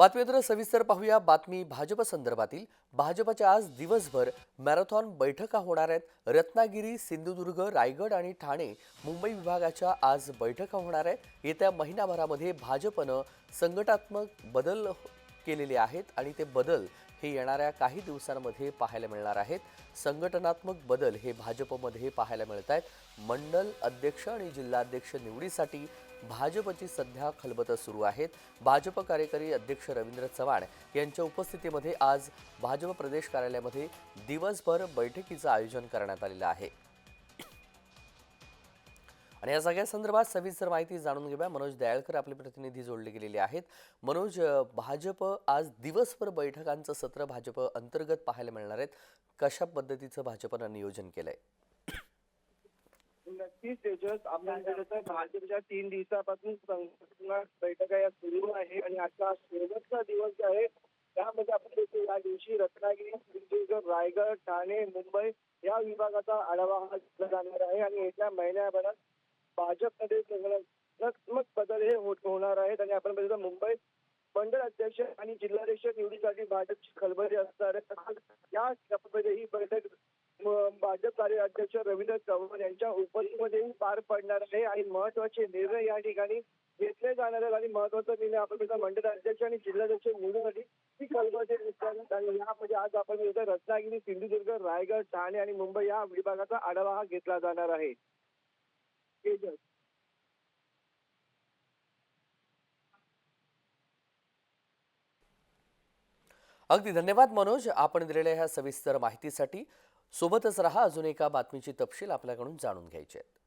बातमीपत्र सविस्तर पाहूया. बातमी भाजप संदर्भातील. भाजपच्या आज दिवसभर मॅरेथॉन बैठका होणार आहेत. रत्नागिरी सिंधुदुर्ग रायगड आणि ठाणे मुंबई विभागाच्या आज बैठका होणार आहेत. येत्या महिनाभरामध्ये भाजपनं संघटात्मक बदल हो- केलेले आहेत आणि ते बदल हे येणाऱ्या काही दिवसांमध्ये पाहायला मिळणार आहेत. संघटनात्मक बदल हे भाजपमध्ये पाहायला मिळत आहेत मंडल अध्यक्ष आणि जिल्हाध्यक्ष निवडीसाठी भाजपची सध्या खलबतं सुरू आहेत. भाजप कार्यकारी अध्यक्ष रवींद्र चव्हाण यांच्या उपस्थितीमध्ये आज भाजप प्रदेश कार्यालयामध्ये दिवसभर बैठकीचं आयोजन करण्यात आलेलं आहे. आणि या सगळ्या संदर्भात सविस्तर माहिती जाणून घेऊया. मनोज दयाळकर आपले प्रतिनिधी जोडले गेलेले आहेत. मनोज भाजप आज दिवसभर बैठकांचं सत्र भाजप अंतर्गत पाहायला मिळणार आहेत. कशा पद्धतीचं भाजपनं नियोजन केलंय? नक्कीच तेजस. आपण गेलं तर भाजपच्या तीन दिवसापासून संघटना बैठका या सुरू आहे आणि आजचा शेवटचा दिवस जो आहे त्यामध्ये आपण देखील या दिवशी रत्नागिरी सिंधुदुर्ग रायगड ठाणे मुंबई या विभागाचा आढावा हा घेतला जाणार आहे आणि येत्या महिन्याभरात भाजपमध्ये संघटनात्मक बदल हे होत होणार आहेत आणि आपण बघितलं मुंबई मंडळ अध्यक्ष आणि जिल्हाध्यक्ष निवडीसाठी भाजपची खलबली असणार आहे. या ही बैठक म- भाजप कार्य अध्यक्ष रवींद्र चव्हाण यांच्या उपस्थितीमध्ये पार पडणार आहे. आणि महत्त्वाचे निर्णय या ठिकाणी घेतले जाणार आहेत. आणि महत्त्वाचा निर्णय आपण मंडळ अध्यक्ष आणि जिल्हाध्यक्ष निवडीसाठी ती खलबली आणि यामध्ये आज आपण रत्नागिरी सिंधुदुर्ग रायगड ठाणे आणि मुंबई या विभागाचा आढावा हा घेतला जाणार आहे. अगदी धन्यवाद मनोज. आपण दिलेल्या ह्या सविस्तर माहितीसाठी सोबतच रहा. अजून एका बातमीची तपशील आपल्याकडून जाणून घ्यायचे आहेत.